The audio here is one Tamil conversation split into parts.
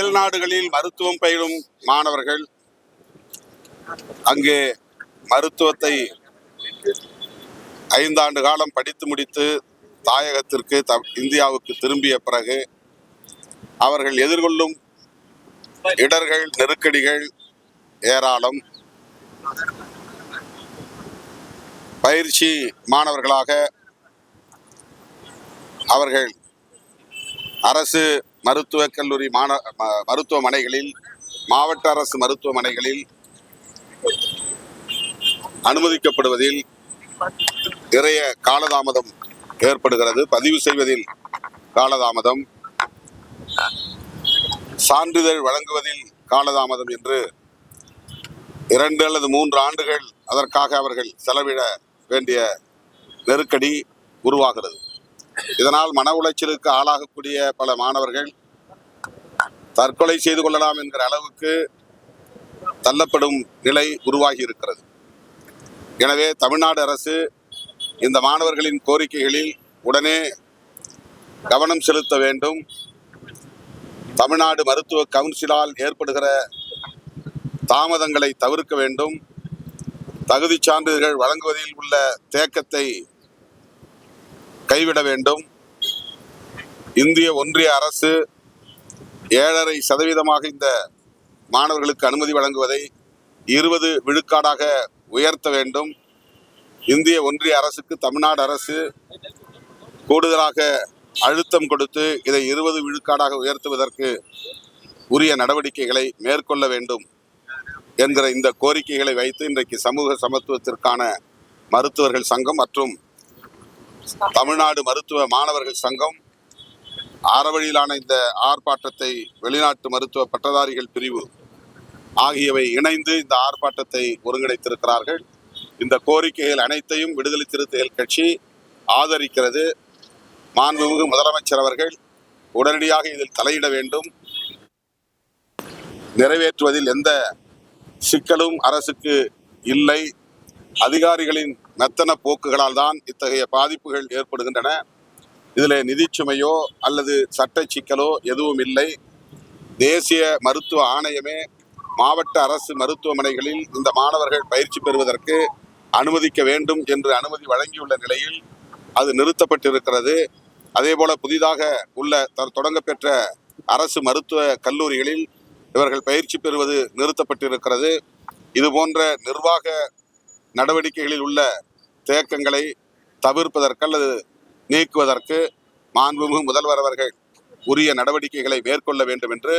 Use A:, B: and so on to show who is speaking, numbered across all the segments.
A: வெளிநாடுகளில் மருத்துவம் பயிலும் மாணவர்கள் அங்கே மருத்துவத்தை ஐந்தாண்டு காலம் படித்து முடித்து தாயகத்திற்கு த இந்தியாவுக்கு திரும்பிய பிறகு அவர்கள் எதிர்கொள்ளும் இடர்கள் நெருக்கடிகள் ஏராளம். பயிற்சி மாணவர்களாக அவர்கள் அரசு மருத்துவக் கல்லூரி மாண ம- மருத்துவமனைகளில் மாவட்ட அரசு மருத்துவமனைகளில் அனுமதிக்கப்படுவதில் நிறைய காலதாமதம் ஏற்படுகிறது. பதிவு செய்வதில் காலதாமதம். சான்றிதழ் வழங்குவதில் காலதாமதம் என்று இரண்டு அல்லது மூன்று ஆண்டுகள் அதற்காக அவர்கள் செலவிட வேண்டிய நெருக்கடி உருவாகிறது. இதனால் மன உளைச்சலுக்கு ஆளாகக்கூடிய பல மாணவர்கள் தற்கொலை செய்து கொள்ளலாம் என்கிற அளவுக்கு தள்ளப்படும் நிலை உருவாகி இருக்கிறது. எனவே தமிழ்நாடு அரசு இந்த மாணவர்களின் கோரிக்கைகளில் உடனே கவனம் செலுத்த வேண்டும். தமிழ்நாடு மருத்துவ கவுன்சிலால் ஏற்படுகிற தாமதங்களை தவிர்க்க வேண்டும். தகுதி சான்றிதழ்கள் வழங்குவதில் உள்ள தேக்கத்தை கைவிட வேண்டும். இந்திய ஒன்றிய அரசு ஏழரை சதவீதமாக இந்த மாணவர்களுக்கு அனுமதி வழங்குவதை இருபது விழுக்காடாக உயர்த்த வேண்டும். இந்திய ஒன்றிய அரசுக்கு தமிழ்நாடு அரசு கூடுதலாக அழுத்தம் கொடுத்து இதை இருபது விழுக்காடாக உயர்த்துவதற்கு உரிய நடவடிக்கைகளை மேற்கொள்ள வேண்டும் என்கிற இந்த கோரிக்கைகளை வைத்து இன்றைக்கு சமூக சமத்துவத்திற்கான மருத்துவர்கள் சங்கம் மற்றும் தமிழ்நாடு மருத்துவ மாணவர்கள் சங்கம் ஆரவழியிலான இந்த ஆர்ப்பாட்டத்தை வெளிநாட்டு மருத்துவ பட்டதாரிகள் பிரிவு ஆகியவை இணைந்து இந்த ஆர்ப்பாட்டத்தை ஒருங்கிணைத்திருக்கிறார்கள். இந்த கோரிக்கைகள் அனைத்தையும் விடுதலை சிறுத்தைகள் கட்சி ஆதரிக்கிறது. மாண்புமிகு முதலமைச்சர் அவர்கள் உடனடியாக இதில் தலையிட வேண்டும். நிறைவேற்றுவதில் எந்த சிக்கலும் அரசுக்கு இல்லை. அதிகாரிகளின் மெத்தன போக்குகளால் தான் இத்தகைய பாதிப்புகள் ஏற்படுகின்றன. இதில் நிதிச்சுமையோ அல்லது சட்ட சிக்கலோ எதுவும் இல்லை. தேசிய மருத்துவ ஆணையமே மாவட்ட அரசு மருத்துவமனைகளில் இந்த மாணவர்கள் பயிற்சி பெறுவதற்கு அனுமதிக்க வேண்டும் என்று அனுமதி வழங்கியுள்ள நிலையில் அது நிறுத்தப்பட்டிருக்கிறது. அதே போல புதிதாக உள்ள தொடங்கப்பெற்ற அரசு மருத்துவ கல்லூரிகளில் இவர்கள் பயிற்சி பெறுவது நிறுத்தப்பட்டிருக்கிறது. இது போன்ற நிர்வாக நடவடிக்கைகளில் உள்ள தேக்கங்களை தவிர்ப்பதற்கு அல்லது நீக்குவதற்கு மாண்புமிகு முதல்வர் அவர்கள் உரிய நடவடிக்கைகளை மேற்கொள்ள வேண்டும் என்று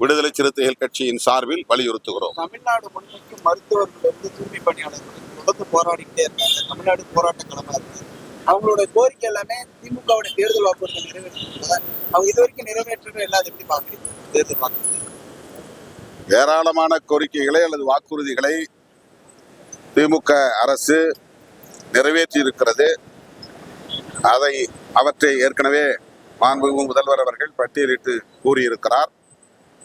A: விடுதலை சிறுத்தைகள் கட்சியின் சார்பில் வலியுறுத்துகிறோம்.
B: தமிழ்நாடு முழுமைக்கு மருத்துவர்கள் வந்து தூய்மை பணியாளர்கள் தொடர்ந்து போராடிக்கிட்டே இருக்காங்க. தமிழ்நாடு போராட்ட களமா இருக்கு. அவங்களோட கோரிக்கை எல்லாமே திமுகவோட தேர்தல் வாக்குறுதி நிறைவேற்றிருக்கிறதா அவங்க இது வரைக்கும் நிறைவேற்றவே இல்லாத எப்படி பாக்குறீங்க தேர்தல் வாக்குறுதி
A: ஏராளமான கோரிக்கைகளை அல்லது வாக்குறுதிகளை திமுக அரசு நிறைவேற்றி இருக்கிறது அதை அவற்றை ஏற்கனவே மாண்புமிகு முதல்வர் அவர்கள் பட்டியலிட்டு கூறியிருக்கிறார்.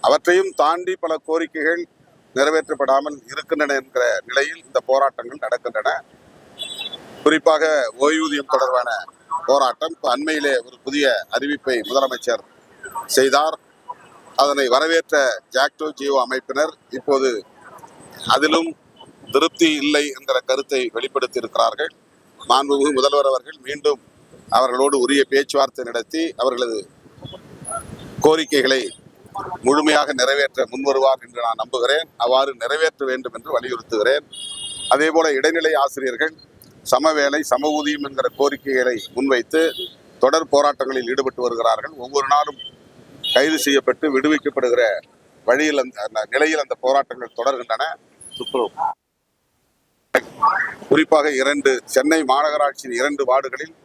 A: அவற்றையும் தாண்டி பல கோரிக்கைகள் நிறைவேற்றப்படாமல் இருக்கின்றன என்கிற நிலையில் இந்த போராட்டங்கள் நடக்கின்றன. குறிப்பாக ஓய்வூதியம் தொடர்பான போராட்டம் அண்மையிலே ஒரு புதிய அறிவிப்பை முதலமைச்சர் செய்தார். அதனை வரவேற்ற ஜாக்டோ ஜியோ அமைப்பினர் இப்போது அதிலும் திருப்தி இல்லை என்கிற கருத்தை வெளிப்படுத்தி இருக்கிறார்கள் மாண்புமிகு முதல்வர் அவர்கள் மீண்டும் அவர்களோடு உரிய பேச்சுவார்த்தை நடத்தி அவர்களது கோரிக்கைகளை முழுமையாக நிறைவேற்ற முன்வருவார் என்று நான் நம்புகிறேன். அவ்வாறு நிறைவேற்ற வேண்டும் என்று வலியுறுத்துகிறேன். அதேபோல இடைநிலை ஆசிரியர்கள் சமவேலை சம ஊதியம் என்கிற கோரிக்கைகளை முன்வைத்து தொடர் போராட்டங்களில் ஈடுபட்டு வருகிறார்கள். ஒவ்வொரு நாளும் கைது செய்யப்பட்டு விடுவிக்கப்படுகிற வழியில் அந்த அந்த நிலையில் அந்த போராட்டங்கள் தொடர்கின்றன. குறிப்பாக இரண்டு சென்னை மாநகராட்சியின் இரண்டு வார்டுகளில்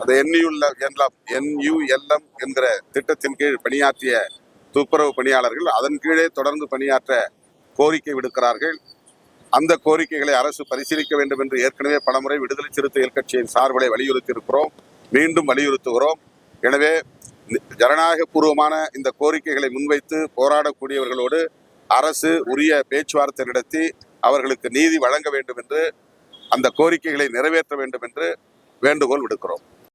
A: அந்த என்யூஎல் என்லம் என்யூஎல்எம் என்கிற திட்டத்தின் கீழ் பணியாற்றிய துப்புரவு பணியாளர்கள் அதன் கீழே தொடர்ந்து பணியாற்ற கோரிக்கை விடுக்கிறார்கள். அந்த கோரிக்கைகளை அரசு பரிசீலிக்க வேண்டும் என்று ஏற்கனவே பலமுறை விடுதலை சிறுத்தைகள் கட்சியின் சார்பிலை வலியுறுத்தி இருக்கிறோம் மீண்டும் வலியுறுத்துகிறோம். எனவே ஜனநாயக ஜனநாயகபூர்வமான இந்த கோரிக்கைகளை முன்வைத்து போராடக்கூடியவர்களோடு அரசு உரிய பேச்சுவார்த்தை நடத்தி அவர்களுக்கு நீதி வழங்க வேண்டும் என்று அந்த கோரிக்கைகளை நிறைவேற்ற வேண்டும் என்று வேண்டுகோள் விடுக்கிறோம்.